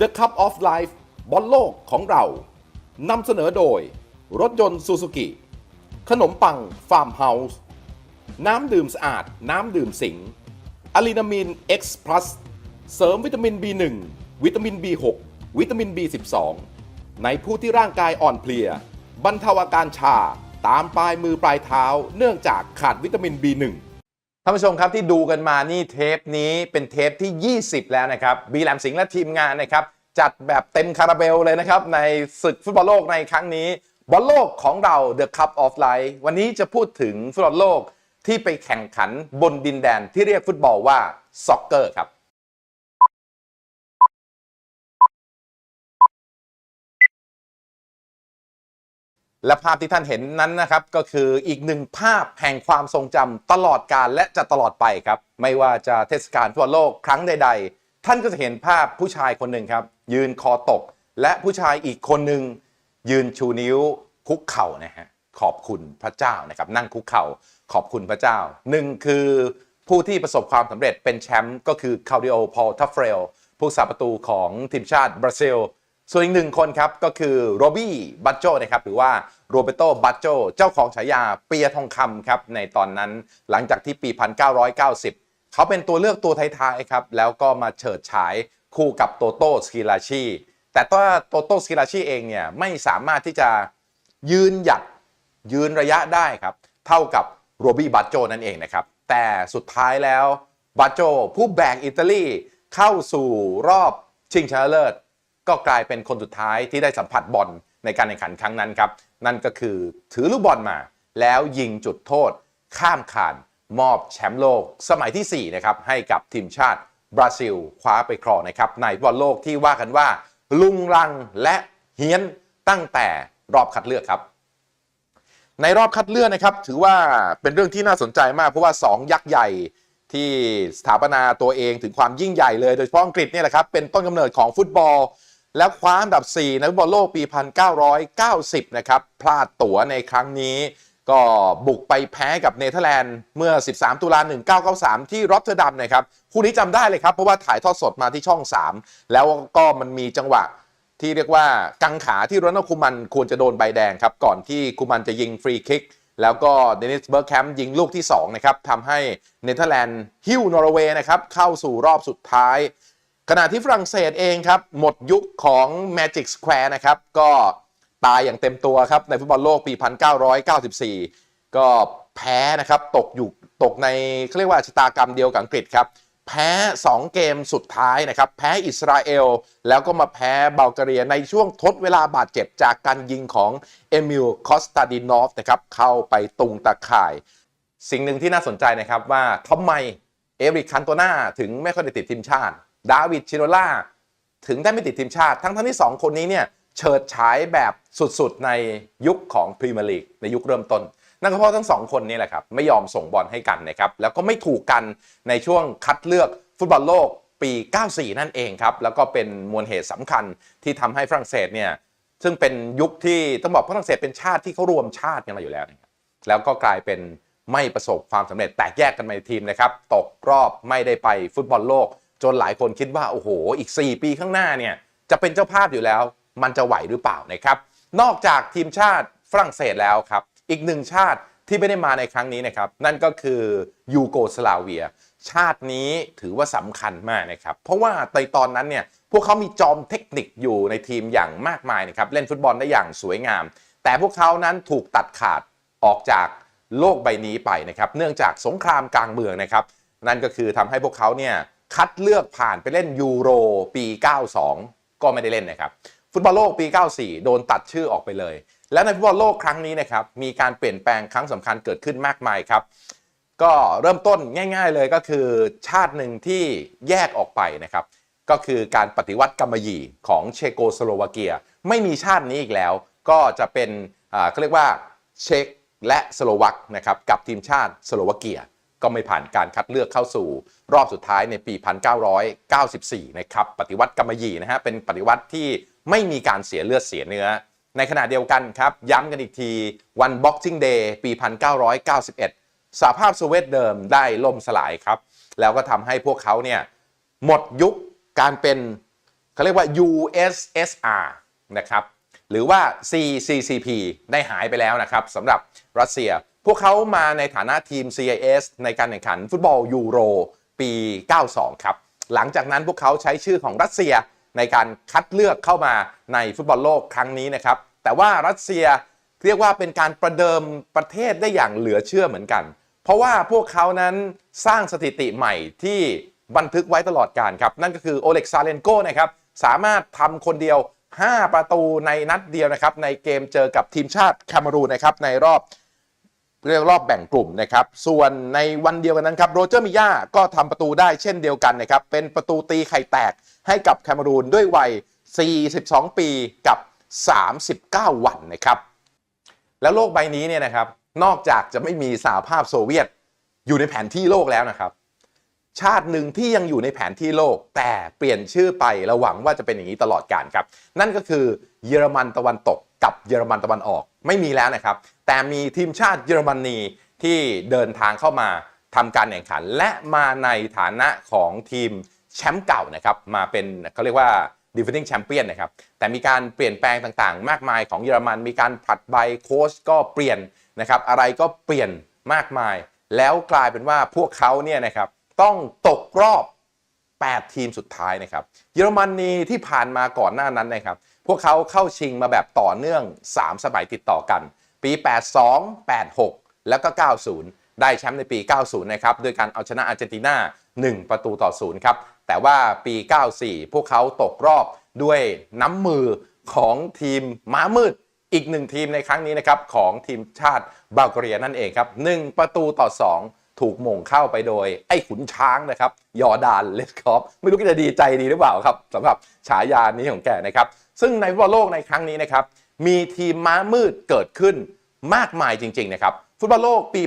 The Cup of Life บอลโลกของเรา นำเสนอโดย รถยนต์ซูซูกิ ขนมปังฟาร์มเฮาส์ น้ำดื่มสะอาด น้ำดื่มสิงอะลีนามีน X Plus เสริมวิตามิน B1 วิตามิน B6 วิตามิน B12 ในผู้ที่ร่างกายอ่อนเพลีย บรรเทาอาการชา ตามปลายมือปลายเท้า เนื่องจากขาดวิตามิน B1 ท่านผู้ชมครับที่ดูกันมานี่เทปนี้เป็นเทปที่ 20 แล้วนะครับบีแหลมสิงห์และทีมงานนะครับจัดแบบเต็มคาราเบลเลยนะครับ ในศึกฟุตบอลโลกในครั้งนี้บอลโลกของเรา The Cup of Life วันนี้จะพูดถึงฟุตบอลโลกที่ไปแข่งขันบนดินแดนที่เรียกฟุตบอลว่า ซ็อกเกอร์ครับ และภาพที่ท่านเห็นนั้นนะครับ ก็คืออีกหนึ่งภาพแห่งความทรงจำตลอดกาลและจะตลอดไปครับ ไม่ว่าจะเทศกาลฟุตบอลโลกครั้งใด ๆ ท่านก็จะเห็นภาพผู้ชายคนหนึ่งครับ ยืนคอตก และผู้ชายอีกคนหนึ่งยืนชูนิ้วคุกเข่านะฮะขอบคุณพระเจ้านะครับนั่งคุกเข่าขอบคุณพระเจ้าหนึ่งคือผู้ที่ประสบความสำเร็จเป็นแชมป์ก็คือคา u ดิโอพอลทัฟเฟลผู้สาประตูของทีมชาติบราซิล ส่วนอีกหนึ่งคนครับก็คือโรบี้บัตโจนะครับหรือว่าโรเบโตบัตโจเจ้าของฉายาเปียทองคำครับในตอนนั้นหลังจากที่ปี 1990 เขาเป็นตัวเลือกตัวท้ายๆครับแล้วก็มาเฉิดฉายคู่กับโตโต้สกิลาชีแต่ว่าโตโต้สกิลาชีเองเนี่ยไม่สามารถที่จะยืนหยัดยืนระยะได้ครับเท่ากับโรบี้บัตโจนั่นเองนะครับแต่สุดท้ายแล้วบัตโจผู้แบกอิตาลีเข้าสู่รอบชิงชนะเลิศ ก็กลายเป็นคนสุดท้ายที่ได้สัมผัสบอลในการแข่งขันครั้งนั้นครับ นั่นก็คือถือลูกบอลมา แล้วยิงจุดโทษ ข้ามคานมอบแชมป์โลกสมัยที่ 4 นะครับ ให้กับทีมชาติบราซิล คว้าไปครองนะครับ ในบอลโลกที่ว่ากันว่า ลุงรังและเฮียนตั้งแต่รอบคัดเลือกครับ ในรอบคัดเลือกนะครับ ถือว่าเป็นเรื่องที่น่าสนใจมาก เพราะว่า 2 ยักษ์ใหญ่ที่สถาปนาตัวเองถึงความยิ่งใหญ่เลย โดยเฉพาะอังกฤษเนี่ยแหละครับเป็นต้นกำเนิดของฟุตบอล แล้วคว้าอันดับ 4 ในฟุตบอลโลกปี 1990 นะครับ พลาดตั๋วในครั้งนี้ ก็บุกไปแพ้กับเนเธอร์แลนด์เมื่อ 13 ตุลา 1993 ที่รอตเตอร์ดัมนะครับ คู่นี้จำได้เลยครับ เพราะว่าถ่ายทอดสดมาที่ช่อง 3 แล้วก็มันมีจังหวะที่เรียกว่ากังขาที่โรนัลคูมันควรจะโดนใบแดงครับ ก่อนที่คูมันจะยิงฟรีคิก แล้วก็เดนิสเบิร์กแคมป์ยิงลูกที่2นะครับทำให้เนเธอร์แลนด์ฮิ้วนอร์เวย์นะครับเข้าสู่รอบสุดท้าย ขณะที่ฝรั่งเศสเองครับ หมดยุคของ Magic Square นะครับ ก็ตายอย่างเต็มตัวครับ ในฟุตบอลโลกปี 1994 ก็แพ้นะครับ ตกอยู่ตกในเขาเรียกว่าชะตากรรมเดียวกับอังกฤษครับ แพ้ 2 เกมสุดท้ายนะครับ แพ้อิสราเอล แล้วก็มาแพ้บัลแกเรียในช่วงทดเวลาบาดเจ็บจากการยิงของเอมิลคอสตาดินอฟนะครับเข้าไปตุงตะข่าย สิ่งหนึ่งที่น่าสนใจนะครับว่าทำไมเอริกคันโตนาถึงไม่ค่อยได้ติดทีมชาติ ดาวิดชิโนล่า ถึงได้ไม่ติดทีมชาติ ทั้งทั้งที่2คนนี้เนี่ยเฉิดฉายแบบสุดๆ ในยุคของพรีเมียร์ลีกในยุคเริ่มต้น นั่นก็เพราะทั้งสองคนนี้แหละครับ ไม่ยอมส่งบอลให้กันนะครับ แล้วก็ไม่ถูกกันในช่วงคัดเลือกฟุตบอลโลกปี 94 นั่นเองครับ แล้วก็เป็นมวลเหตุสำคัญที่ทำให้ฝรั่งเศสเนี่ยซึ่งเป็นยุคที่ต้องบอกฝรั่งเศสเป็นชาติที่เขารวมชาติกันมาอยู่แล้วนะครับแล้วก็กลายเป็นไม่ประสบความสำเร็จแตกแยกกันในทีมนะครับตกรอบไม่ได้ไปฟุตบอลโลก จนหลายคนคิดว่าโอ้โห อีก 4 ปีข้างหน้าเนี่ยจะเป็นเจ้าภาพอยู่แล้ว มันจะไหวหรือเปล่านะครับ นอกจากทีมชาติฝรั่งเศสแล้วครับ อีกหนึ่งชาติที่ไม่ได้มาในครั้งนี้นะครับ นั่นก็คือยูโกสลาเวีย ชาตินี้ถือว่าสำคัญมากนะครับ เพราะว่าในตอนนั้นเนี่ยพวกเขามีจอมเทคนิคอยู่ในทีมอย่างมากมายนะครับ เล่นฟุตบอลได้อย่างสวยงาม แต่พวกเขานั้นถูกตัดขาดออกจากโลกใบนี้ไปนะครับ เนื่องจากสงครามกลางเมืองนะครับ นั่นก็คือทำให้พวกเขาเนี่ย คัดเลือกผ่านไปเล่นยูโรปี 92 ก็ไม่ได้เล่นนะครับ ฟุตบอลโลกปี 94 โดนตัดชื่อออกไปเลย และในฟุตบอลโลกครั้งนี้นะครับมีการเปลี่ยนแปลงครั้งสำคัญเกิดขึ้นมากมายครับ ก็เริ่มต้นง่าย ๆ เลยก็คือชาติหนึ่งที่แยกออกไปนะครับก็คือการปฏิวัติกรรมยีของเชโกสโลวาเกีย ไม่มีชาตินี้อีกแล้ว ก็จะเป็นอ่าเขาเรียกว่าเช็กและสโลวักนะครับกับทีมชาติสโลวาเกีย ก็ไม่ผ่านการคัดเลือกเข้าสู่ รอบสุดท้ายในปี 1994 นะครับปฏิวัติกรรมยี่นะฮะเป็นปฏิวัติที่ไม่มีการเสียเลือดเสียเนื้อ ในขณะเดียวกันครับ ย้ำกันอีกทีวัน Boxing Day ปี 1991 สหภาพโซเวียตเดิมได้ล่มสลายครับ แล้วก็ทำให้พวกเขาเนี่ยหมดยุคการเป็นเขาเรียกว่า USSR นะครับหรือว่า CCCP ได้หายไปแล้วนะครับสำหรับรัสเซีย พวกเขามาในฐานะทีม CIS ในการแข่งขันฟุตบอลยูโรปี 92 ครับ หลังจากนั้นพวกเขาใช้ชื่อของรัสเซียในการคัดเลือกเข้ามาในฟุตบอลโลกครั้งนี้นะครับ แต่ว่ารัสเซียเรียกว่าเป็นการประเดิมประเทศได้อย่างเหลือเชื่อเหมือนกัน เพราะว่าพวกเขานั้นสร้างสถิติใหม่ที่บันทึกไว้ตลอดการครับ นั่นก็คือโอเล็กซาเลนโกนะครับ สามารถทำคนเดียว 5 ประตูในนัดเดียวนะครับ ในเกมเจอกับทีมชาติแคนารูนนะครับ ในรอบ เรียกรอบแบ่งกลุ่มนะครับ ส่วนในวันเดียวกันนั้นครับโรเจอร์มิยาก็ทำประตูได้เช่นเดียวกันนะครับ เป็นประตูตีไข่แตกให้กับแคนารูนด้วยวัย 42 ปีกับ 39 วันนะครับ แล้วโลกใบนี้เนี่ยนะครับ นอกจากจะไม่มีสหภาพโซเวียตอยู่ในแผนที่โลกแล้วนะครับ ชาติหนึ่งที่ยังอยู่ในแผนที่โลก แต่เปลี่ยนชื่อไประหวังว่าจะเป็นอย่างนี้ตลอดกาลครับ นั่นก็คือเยอรมันตะวันตก กับเยอรมันตะวันออกไม่มีแล้วนะครับ แต่มีทีมชาติเยอรมนีที่เดินทางเข้ามาทำการแข่งขัน และมาในฐานะของทีมแชมป์เก่านะครับมาเป็นเขาเรียกว่า defending champion นะครับแต่มีการเปลี่ยนแปลงต่างๆ มากมายของเยอรมันมีการผลัดใบโค้ชก็เปลี่ยนนะครับอะไรก็เปลี่ยนมากมาย แล้วกลายเป็นว่าพวกเขาเนี่ยนะครับต้องตกรอบ 8 ทีมสุดท้ายนะครับเยอรมนีที่ผ่านมาก่อนหน้านั้นนะครับ พวกเขาเข้าชิงมาแบบต่อเนื่อง 3 สมัยติดต่อกัน ปี 82 86 แล้วก็ 90 ได้แชมป์ในปี 90 นะครับโดยการเอาชนะอาร์เจนตินา 1 ประตูต่อ 0 ครับ แต่ว่าปี 94 พวกเขาตกรอบด้วยน้ำมือของทีมม้ามืดอีกหนึ่งทีมในครั้งนี้นะครับ ของทีมชาติบัลแกเรียนั่นเองครับ 1 ประตูต่อ 2 ถูกมงเข้าไปโดย ไอ้ขุนช้างนะครับ ยอร์ดานเลสคอฟไม่รู้จะดีใจดีหรือเปล่าครับสำหรับฉายานี้ของแกนะครับ ซึ่งในฟุตบอลโลกในครั้งนี้นะครับมีทีมม้ามืดเกิดขึ้นมากมายจริง ๆ นะครับ ฟุตบอลโลกปี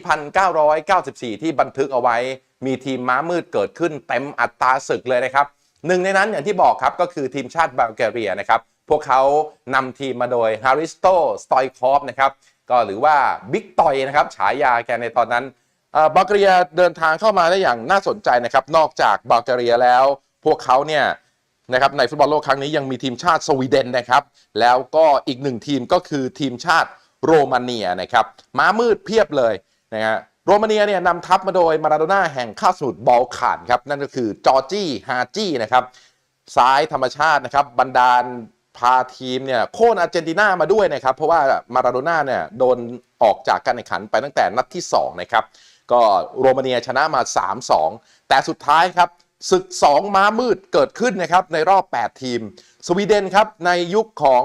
1994 ที่บันทึกเอาไว้ มีทีมม้ามืดเกิดขึ้นเต็มอัตราศึกเลยนะครับหนึ่งในนั้นอย่างที่บอกครับก็คือทีมชาติบัลแกเรียนะครับพวกเขานำทีมมาโดยฮาริสโตสตอยคอฟนะครับก็หรือว่าบิ๊กตอยนะครับฉายาแกในตอนนั้นเบัลแกเรียเดินทางเข้ามาได้อย่างน่าสนใจนะครับนอกจากบัลแกเรียแล้ว พวกเขาเนี่ย นะครับในฟุตบอลโลกครั้งนี้ยังมีทีมชาติสวีเดนนะครับ แล้วก็อีกหนึ่งทีมก็คือทีมชาติโรมาเนียนะครับม้ามืดเพียบเลยนะฮะโรมาเนียเนี่ยนำทัพมาโดยมาราโดน่าแห่งคาสมุทรบอลข่านครับนั่นก็คือจอร์จี้ฮาจี้นะครับซ้ายธรรมชาตินะครับบรรดาลพาทีมเนี่ยโค่นอาร์เจนตินามาด้วยนะครับ เพราะว่ามาราโดน่าเนี่ยโดนออกจากการแข่งขันไปตั้งแต่นัดที่ 2 นะครับ ก็โรมาเนียชนะมา 3-2 แต่สุดท้ายครับ ศึก 2 ม้ามืดเกิดขึ้นนะครับในรอบ 8 ทีม สวีเดนครับในยุคของ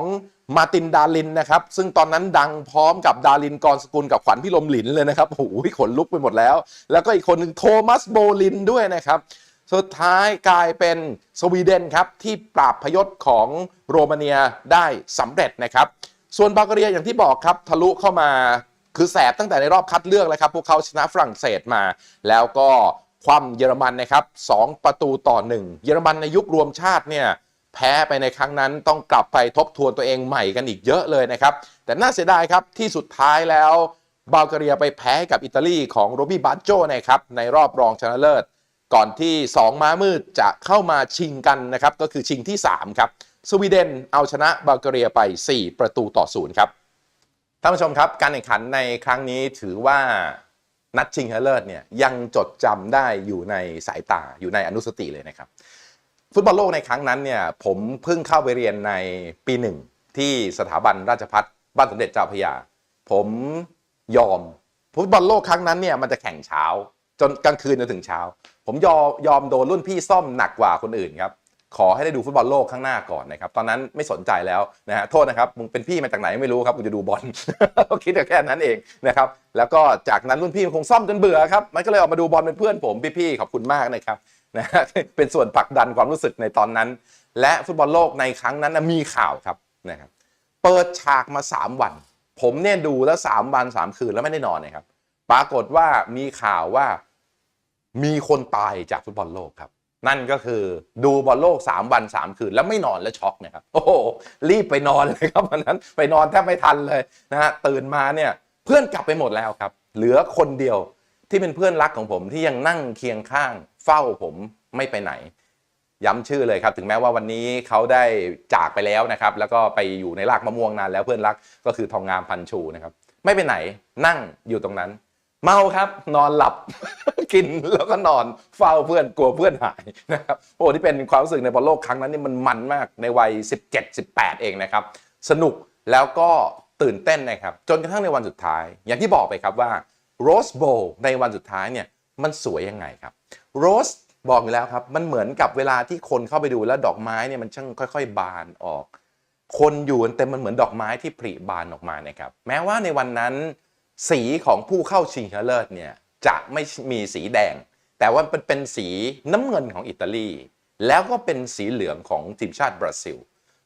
มาตินดาลินนะครับ ซึ่งตอนนั้นดังพร้อมกับดาลินกรสกุลกับขวัญพิลมหลินเลยนะครับโอ้โหขนลุกไปหมดแล้ว แล้วก็อีกคนหนึ่งโทมัสโบลินด้วยนะครับ สุดท้ายกลายเป็นสวีเดนครับ ที่ปราบพยศของโรมาเนียได้สำเร็จนะครับ ส่วนบัลแกเรียอย่างที่บอกครับทะลุเข้ามาคือแสบตั้งแต่ในรอบคัดเลือกแล้วครับ พวกเขาชนะฝรั่งเศสมา แล้วก็ คว่ำเยอรมันนะครับ2ประตูต่อ1เยอรมันในยุครวมชาติเนี่ยแพ้ไปในครั้งนั้นต้องกลับไปทบทวนตัวเองใหม่กันอีกเยอะเลยนะครับ แต่น่าเสียดายครับที่สุดท้ายแล้วบัลแกเรียไปแพ้กับอิตาลีของโรบี้บาโจนะครับในรอบรองชนะเลิศ ก่อนที่ 2 ม้ามืดจะเข้ามาชิงกันนะครับ ก็คือชิงที่ 3 ครับ สวีเดนเอาชนะบัลแกเรียไป 4 ประตูต่อ0ครับท่านผู้ชมครับ การแข่งขันในครั้งนี้ถือว่า นัดชิงชนะเลิศเนี่ยยังจดจำได้อยู่ในสายตาอยู่ในอนุสติเลยนะครับ ฟุตบอลโลกในครั้งนั้นเนี่ยผมเพิ่งเข้าไปเรียนในปีหนึ่งที่สถาบันราชพัฒบ้านสมเด็จเจ้าพระยา ผมยอมฟุตบอลโลกครั้งนั้นเนี่ยมันจะแข่งเช้า จนกลางคืนจนถึงเช้า ผมยอมยอมโดนรุ่นพี่ซ่อมหนักกว่าคนอื่นครับ ขอให้ได้ดูฟุตบอลโลกข้างหน้าก่อนนะครับ ตอนนั้นไม่สนใจแล้วนะฮะโทษนะครับมึงเป็นพี่มาจากไหนไม่รู้ครับมึงจะดูบอลคิดแต่แค่นั้นเองนะครับแล้วก็จากนั้นรุ่นพี่มันคงซ่อมจนเบื่อครับมันก็เลยออกมาดูบอลเป็นเพื่อนผมพี่ๆขอบคุณมากนะครับนะฮะเป็นส่วนผลักดันความรู้สึกในตอนนั้น และฟุตบอลโลกในครั้งนั้นมีข่าวครับนะครับเปิดฉากมา 3 วัน ผมเนี่ยดูแล้ว 3 วัน 3 คืนแล้วไม่ได้นอนนะครับ ปรากฏว่ามีข่าวว่ามีคนตายจากฟุตบอลโลกครับ นั่นก็คือดูบอลโลก 3 วัน 3 คืน แล้วไม่นอนและช็อกนะครับโอ้โหรีบไปนอนเลยครับวันนั้นไปนอนแทบไม่ทันเลยนะฮะตื่นมาเนี่ยเพื่อนกลับไปหมดแล้วครับ เหลือคนเดียวที่เป็นเพื่อนรักของผมที่ยังนั่งเคียงข้าง เฝ้าผมไม่ไปไหน ย้ำชื่อเลยครับ ถึงแม้ว่าวันนี้เขาได้จากไปแล้วนะครับ แล้วก็ไปอยู่ในรากมะม่วงนานแล้วเพื่อนรักก็คือทองงามพันชูนะครับ ไม่ไปไหนนั่งอยู่ตรงนั้น เมาครับ นอนหลับ กินแล้วก็นอนเฝ้าเพื่อนกลัวเพื่อนหายนะครับโอ้ที่เป็นความรู้สึกในบอลโลกครั้งนั้นนี่มันมันมากในวัย 17-18 เองนะครับ สนุกแล้วก็ตื่นเต้นนะครับ จนกระทั่งในวันสุดท้าย อย่างที่บอกไปครับว่าโรสโบในวันสุดท้ายเนี่ยมันสวยยังไงครับโรสบอกอยู่แล้วครับ มันเหมือนกับเวลาที่คนเข้าไปดูแล้วดอกไม้เนี่ยมันช่างค่อยๆ บานออก คนอยู่กันเต็มมันเหมือนดอกไม้ที่ผลิบานออกมานะครับแม้ว่าในวันนั้น สีของผู้เข้าชิงชนะเลิศเนี่ยจะไม่มีสีแดง แต่ว่ามันเป็นสีน้ำเงินของอิตาลี แล้วก็เป็นสีเหลืองของทีมชาติบราซิล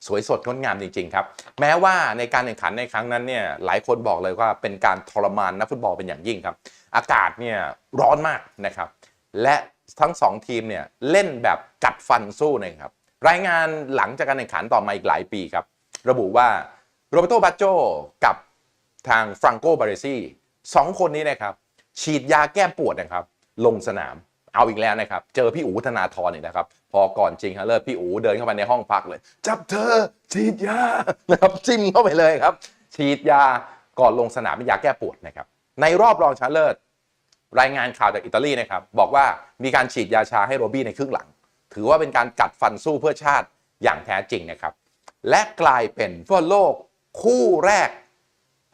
สวยสดงดงามจริง ๆ ครับ แม้ว่าในการแข่งขันในครั้งนั้นเนี่ยหลายคนบอกเลยว่าเป็นการทรมานนักฟุตบอลเป็นอย่างยิ่งครับ อากาศเนี่ยร้อนมากนะครับ และทั้งสองทีมเนี่ยเล่นแบบกัดฟันสู้นะครับรายงานหลังจากการแข่งขันต่อมาอีกหลายปีครับ ระบุว่าโรเบโตบาโจกับ ทางฟรังโกบาเรซีสองคนนี้นะครับ ฉีดยาแก้ปวดนะครับ ลงสนามเอาอีกแล้วนะครับ เจอพี่อูธนาธรอีกนะครับ พอก่อนจริงฮะเลิศพี่อูเดินเข้าไปในห้องพักเลย จับเธอฉีดยานะครับจิ้มเข้าไปเลยครับ ฉีดยาก่อนลงสนามเป็นยาแก้ปวดนะครับ ในรอบรองชนะเลิศรายงานข่าวจากอิตาลีนะครับ บอกว่ามีการฉีดยาชาให้โรบี้ในครึ่งหลัง ถือว่าเป็นการกัดฟันสู้เพื่อชาติอย่างแท้จริงนะครับ และกลายเป็นฟุตบอลโลกคู่แรก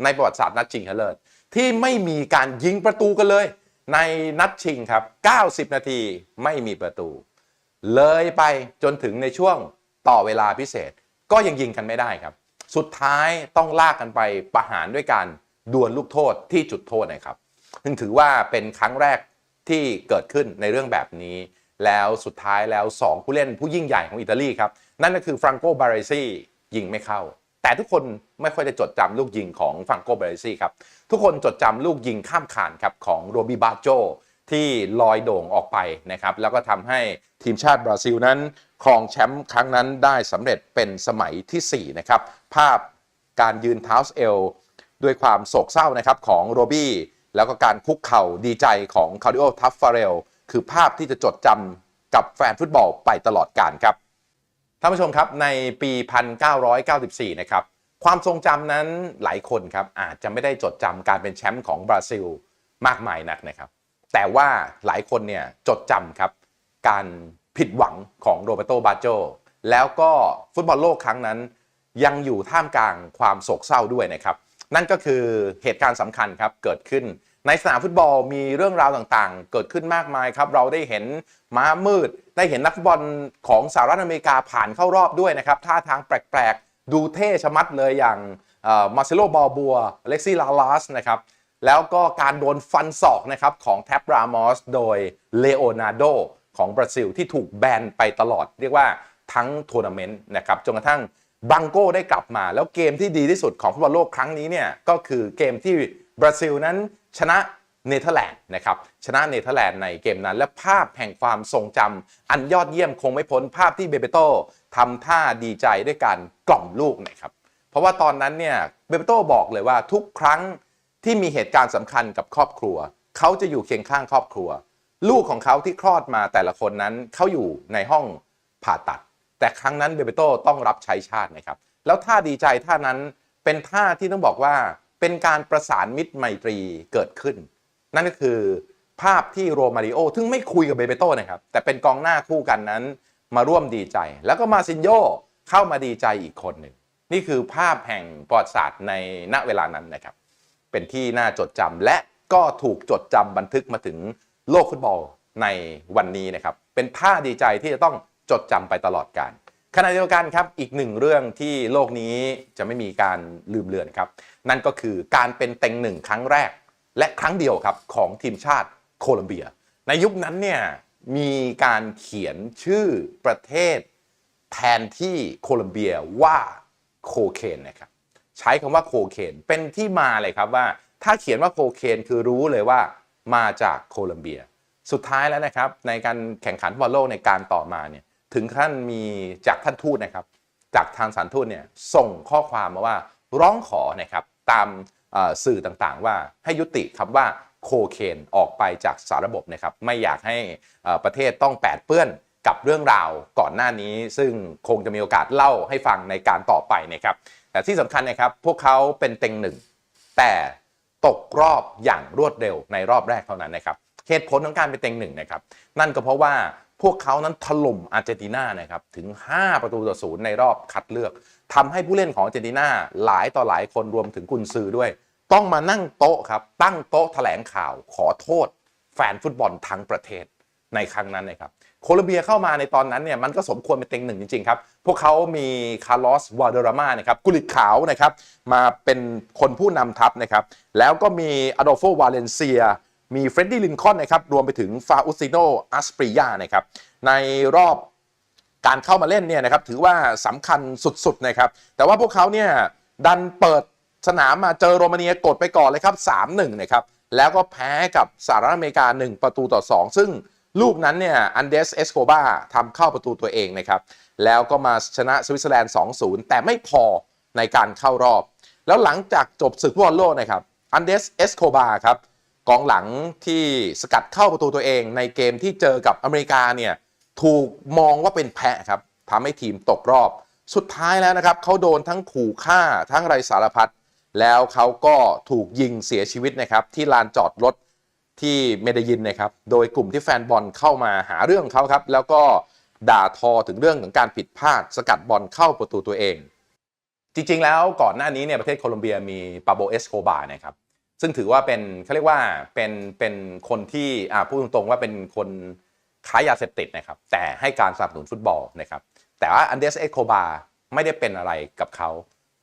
ในประวัติศาสตร์นัดชิงชนะเลิศที่ไม่มีการยิงประตูกันเลย ในนัดชิงครับ 90 นาทีไม่มีประตู เลยไปจนถึงในช่วงต่อเวลาพิเศษ ก็ยังยิงกันไม่ได้ครับ สุดท้ายต้องลากกันไปประหารด้วยการดวลลูกโทษที่จุดโทษนะครับซึ่งถือว่าเป็นครั้งแรกที่เกิดขึ้นในเรื่องแบบนี้ แล้วสุดท้ายแล้ว 2 ผู้เล่นผู้ยิ่งใหญ่ของอิตาลีครับ นั่นก็คือฟรังโกบาเรซียิงไม่เข้า แต่ทุกคนไม่ค่อยได้จดจำลูกยิงของฟังโกเบรซี่ครับ ทุกคนจดจำลูกยิงข้ามคานครับของโรบิบาโจที่ลอยโด่งออกไปนะครับแล้วก็ทำให้ทีมชาติบราซิลนั้นครองแชมป์ครั้งนั้นได้สำเร็จเป็นสมัยทีสี่ 4 นะครับ ภาพการยืนเท้าเอลด้วยความโศกเศร้านะครับของโรบี้แล้วก็การคุกเข่าดีใจของคาริโอทัฟฟาเรลคือภาพที่จะจดจำกับแฟนฟุตบอลไปตลอดกาลครับ ท่านผู้ชมครับในปี 1994 นะครับ ความทรงจำนั้นหลายคนครับอาจจะไม่ได้จดจำการเป็นแชมป์ของบราซิลมากมายนักนะครับ แต่ว่าหลายคนเนี่ยจดจำครับ การผิดหวังของโรเบโตบาโจแล้วก็ฟุตบอลโลกครั้งนั้น ยังอยู่ท่ามกลางความโศกเศร้าด้วยนะครับ นั่นก็คือเหตุการณ์สำคัญครับเกิดขึ้น ในสนามฟุตบอลมีเรื่องราวต่างๆ เกิดขึ้นมากมายครับ เราได้เห็นม้ามืด ได้เห็นนักฟุตบอลของสหรัฐอเมริกาผ่านเข้ารอบด้วยนะครับ ท่าทางแปลกๆ ดูเท่ชะมัดเลยอย่างมาเซโลบอลบัวเล็กซี่ลาลาสนะครับ แล้วก็การโดนฟันศอกนะครับของแท็บรามอสโดยเลโอนาร์โดของบราซิลที่ถูกแบนไปตลอด เรียกว่าทั้งทัวร์นาเมนต์นะครับจนกระทั่งบังโก้ได้กลับมา แล้วเกมที่ดีที่สุดของฟุตบอลโลกครั้งนี้เนี่ยก็คือเกมที่บราซิลนั้น ชนะเนเธอร์แลนด์นะครับชนะเนเธอร์แลนด์ในเกมนั้น และภาพแห่งความทรงจำอันยอดเยี่ยมคงไม่พ้นภาพที่เบเบโตทำท่าดีใจด้วยการกล่อมลูกนะครับเพราะว่าตอนนั้นเนี่ยเบเบโตบอกเลยว่าทุกครั้งที่มีเหตุการณ์สำคัญกับครอบครัว เขาจะอยู่เคียงข้างครอบครัว ลูกของเขาที่คลอดมาแต่ละคนนั้นเขาอยู่ในห้องผ่าตัด แต่ครั้งนั้นเบเบโตต้องรับใช้ชาตินะครับแล้วท่าดีใจท่านั้นเป็นท่าที่ต้องบอกว่า เป็นการประสานมิตรไมตรีเกิดขึ้น นั่นก็คือภาพที่โรมาริโอซึ่งไม่คุยกับเบเบโต้นะครับ แต่เป็นกองหน้าคู่กันนั้นมาร่วมดีใจ แล้วก็มาซินโยเข้ามาดีใจอีกคนหนึ่ง นี่คือภาพแห่งประวัติศาสตร์ในณเวลานั้นนะครับ เป็นที่น่าจดจำและก็ถูกจดจำบันทึกมาถึงโลกฟุตบอลในวันนี้นะครับ เป็นท่าดีใจที่จะต้องจดจำไปตลอดกาลขณะเดียวกันครับอีกหนึ่งเรื่องที่โลกนี้จะไม่มีการลืมเลือนครับ นั่นก็คือการเป็นเต็งหนึ่งครั้งแรก และครั้งเดียวครับของทีมชาติโคลอมเบีย ในยุคนั้นเนี่ยมีการเขียนชื่อประเทศแทนที่โคลอมเบียว่าโคเคนนะครับใช้คำว่าโคเคนเป็นที่มาเลยครับว่า ถ้าเขียนว่าโคเคนคือรู้เลยว่ามาจากโคลอมเบีย สุดท้ายแล้วนะครับ ในการแข่งขันฟุตบอลโลกในการต่อมาเนี่ยถึงขั้นมีจากท่านทูตนะครับ จากทางสารทูตเนี่ยส่งข้อความมาว่าร้องขอนะครับ ตามสื่อต่างๆ ว่าให้ยุติคำว่าโคเคนออกไปจากสารระบบนะครับไม่อยากให้ประเทศต้องแปดเปื้อนกับเรื่องราวก่อนหน้านี้ ซึ่งคงจะมีโอกาสเล่าให้ฟังในการต่อไปนะครับแต่ที่สำคัญนะครับพวกเขาเป็นเต็งหนึ่งแต่ตกรอบอย่างรวดเร็วในรอบแรกเท่านั้นนะครับเหตุผลของการเป็นเต็งหนึ่งนะครับนั่นก็เพราะว่า พวกเขานั้นถล่มอาร์เจนตินานะครับถึง 5 ประตูต่อศูนย์ในรอบคัดเลือกทำให้ผู้เล่นของอาร์เจนตินาหลายต่อหลายคนรวมถึงกุนซือด้วย ต้องมานั่งโต๊ะครับตั้งโต๊ะแถลงข่าวขอโทษ แฟนฟุตบอลทั้งประเทศในครั้งนั้นนะครับโคลอมเบียเข้ามาในตอนนั้นเนี่ยมันก็สมควรเป็นเต็งหนึ่งจริง ๆ ครับ พวกเขามีคาร์ลอสวาเดรามานะครับกุลิตขาวนะครับมาเป็นคนผู้นำทัพนะครับแล้วก็มีอโดโฟวาเลนเซีย มีเฟรดดี้ลินคอนนะครับรวมไปถึงฟาอุซิโนอัสปริยานะครับในรอบการเข้ามาเล่นเนี่ยนะครับถือว่าสำคัญสุดๆนะครับแต่ว่าพวกเขาเนี่ยดันเปิดสนามมาเจอโรมาเนียกดไปก่อนเลยครับ3-1นะครับแล้วก็แพ้กับสหรัฐอเมริกา 1 ประตูต่อ 2 ซึ่งลูกนั้นเนี่ยอันเดสเอสโคบาทำเข้าประตูตัวเองนะครับแล้วก็มาชนะสวิตเซอร์แลนด์ 2-0 แต่ไม่พอในการเข้ารอบ แล้วหลังจากจบศึกฟุตบอลโลกนะครับอันเดสเอสโคบาครับ กองหลังที่สกัดเข้าประตูตัวเองในเกมที่เจอกับอเมริกาเนี่ยถูกมองว่าเป็นแพะครับทำให้ทีมตกรอบ สุดท้ายแล้วนะครับเขาโดนทั้งขู่ฆ่าทั้งไรสารพัดแล้วเขาก็ถูกยิงเสียชีวิตนะครับที่ลานจอดรถที่เมดยินนะครับโดยกลุ่มที่แฟนบอลเข้ามาหาเรื่องเขาครับ แล้วก็ด่าทอถึงเรื่องของการผิดพลาด สกัดบอลเข้าประตูตัวเอง จริงๆแล้วก่อนหน้านี้เนี่ยประเทศโคลอมเบียมีปาโบเอสโคบานะครับ ซึ่งถือว่าเป็นเขาเรียกว่าเป็นเป็นคนที่อ่าพูดตรงๆว่าเป็นคนค้ายาเสพติดนะครับ แต่ให้การสนับสนุนฟุตบอลนะครับ แต่ว่าอันเดสเอสโคบาไม่ได้เป็นอะไรกับเขา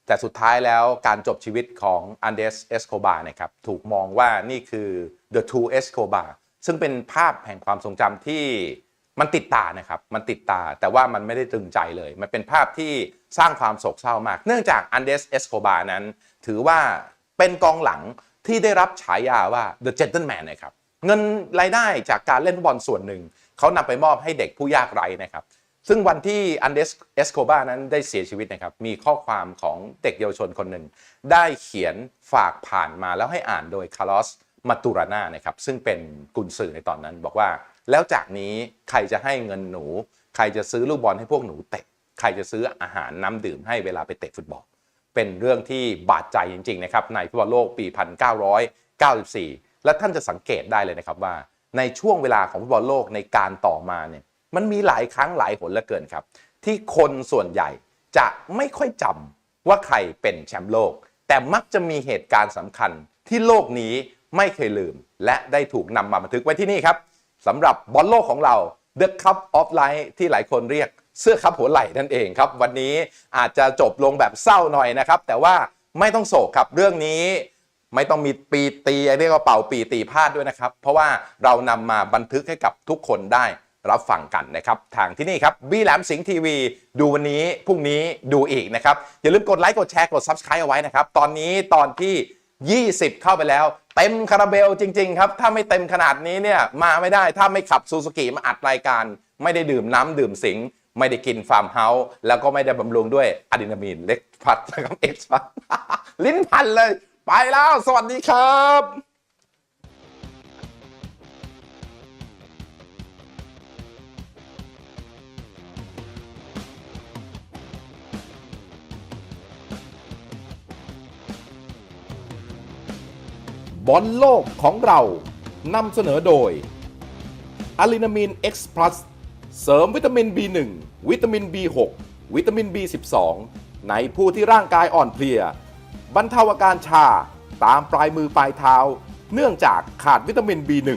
แต่สุดท้ายแล้วการจบชีวิตของอันเดสเอสโคบานะครับถูกมองว่านี่คือ The Two Escobar ซึ่งเป็นภาพแห่งความทรงจำที่มันติดตานะครับ มันติดตา แต่ว่ามันไม่ได้ตึงใจเลย มันเป็นภาพที่สร้างความโศกเศร้ามาก เนื่องจากอันเดสเอสโคบานั้น ถือว่าเป็นกองหลัง ที่ได้รับฉายาว่า The Gentleman นะครับเงินรายได้จากการเล่นฟุตบอลส่วนหนึ่ง เขานำไปมอบให้เด็กผู้ยากไร้นะครับซึ่งวันที่อันเดสเอสโคบานั้นได้เสียชีวิตนะครับมีข้อความของเด็กเยาวชนคนหนึ่ง ได้เขียนฝากผ่านมาแล้วให้อ่านโดยคาร์ลอสมาตูราน่านะครับซึ่งเป็นกุนซือในตอนนั้นบอกว่า แล้วจากนี้ใครจะให้เงินหนู ใครจะซื้อลูกบอลให้พวกหนูเตะ ใครจะซื้ออาหารน้ำดื่มให้เวลาไปเตะฟุตบอล เป็นเรื่องที่บาดใจจริงๆนะครับในฟุตบอลโลกปี 1994 และท่านจะสังเกตได้เลยนะครับว่า ในช่วงเวลาของฟุตบอลโลกในการต่อมาเนี่ยมันมีหลายครั้งหลายหนเหลือเกินครับ ที่คนส่วนใหญ่จะไม่ค่อยจำว่าใครเป็นแชมป์โลก แต่มักจะมีเหตุการณ์สำคัญที่โลกนี้ไม่เคยลืม และได้ถูกนำมาบันทึกไว้ที่นี่ครับสำหรับบอลโลกของเรา The Cup of Life ที่หลายคนเรียกเสื้อคัพหัวไหล่นั่นเองครับ วันนี้อาจจะจบลงแบบเศร้าหน่อยนะครับ แต่ว่าไม่ต้องโศกครับเรื่องนี้ไม่ต้องมีปีตีเรียกว่าเป่าปีตีพาดด้วยนะครับ เพราะว่าเรานำมาบันทึกให้กับทุกคนได้รับฟังกันนะครับ ทางที่นี่ครับบีแหลมสิงห์ทีวี ดูวันนี้พรุ่งนี้ดูอีกนะครับ อย่าลืมกดไลค์กดแชร์กด Subscribe เอาไว้นะครับ ตอนนี้ตอนที่ 20 เข้าไปแล้ว เต็มคาราเบลจริง ๆ ครับ ถ้าไม่เต็มขนาดนี้เนี่ยมาไม่ได้ถ้าไม่ขับซูซูกิมาอัดรายการ ไม่ได้ดื่มน้ำดื่มสิง ไม่ได้กินฟาร์มเฮาส์แล้วก็ไม่ได้บำรุงด้วยอะดรีนาลีนเล็กพัดนะครับเอ็กซ์พัดลิ้นพันเลย ไปแล้ว สวัสดีครับ อลโลกของเรานำเสนอโดยอะลินามีน X Plus เสริมวิตามิน B1 วิตามิน B6 วิตามิน B12 ในผู้ที่ร่างกายอ่อนเพลีย บรรเทาอาการชาตามปลายมือปลายเท้า เนื่องจากขาดวิตามิน B1